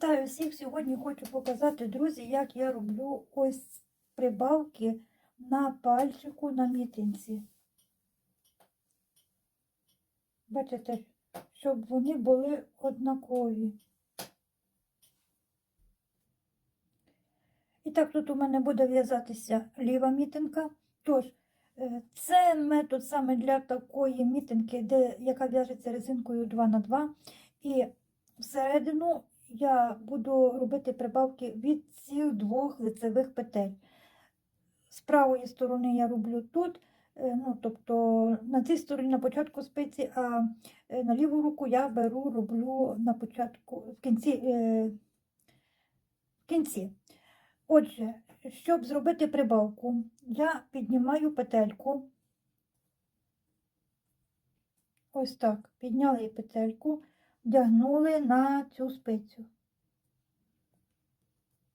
Вітаю всіх! Сьогодні хочу показати, друзі, як я роблю ось прибавки на пальчику на мітинці. Бачите, щоб вони були однакові. І так, тут у мене буде в'язатися ліва мітинка. Тож, е, це метод саме для такої мітинки, де, яка в'яжеться резинкою 2х2. І всередину я буду робити прибавки від цих двох лицевих петель. З правої сторони я роблю тут, е, ну, тобто на цій стороні на початку спиці, а е, на ліву руку я беру, роблю на початку, в кінці. е, В кінці. Отже, щоб зробити прибавку, я піднімаю петельку. Ось так, підняли петельку, вдягнули на цю спицю.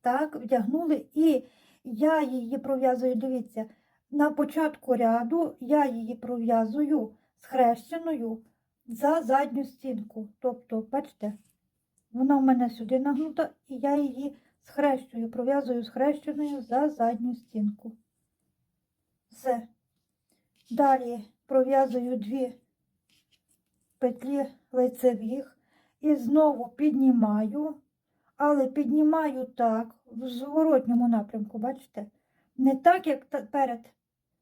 Так, вдягнули, і я її пров'язую, дивіться, на початку ряду я її пров'язую схрещеною за задню стінку. Тобто, бачите, вона в мене сюди нагнута, і я її схрещую, пров'язую схрещеною за задню стінку. Все. Далі пров'язую дві петлі лицевих і знову піднімаю, але піднімаю так, в зворотньому напрямку, бачите? Не так, як перед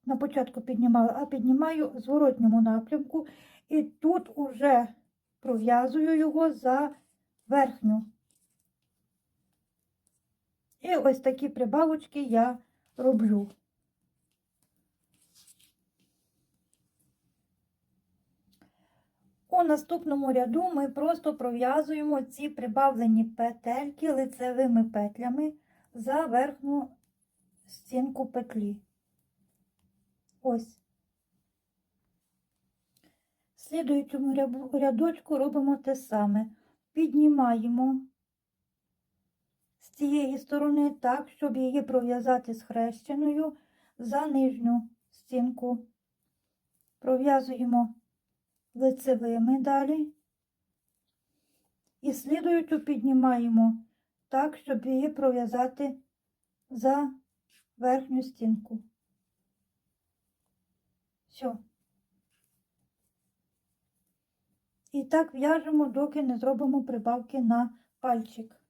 на початку піднімала, а піднімаю в зворотньому напрямку, і тут уже пров'язую його за верхню. І ось такі прибавочки я роблю. У наступному ряду ми просто пров'язуємо ці прибавлені петельки лицевими петлями за верхню стінку петлі. Ось. Слідуючому рядочку робимо те саме. Піднімаємо з цієї сторони так, щоб її пров'язати схрещеною за нижню стінку. Пров'язуємо лицевими далі. І слідуючу піднімаємо так, щоб її пров'язати за верхню стінку. Все. І так в'яжемо, доки не зробимо прибавки на пальчик.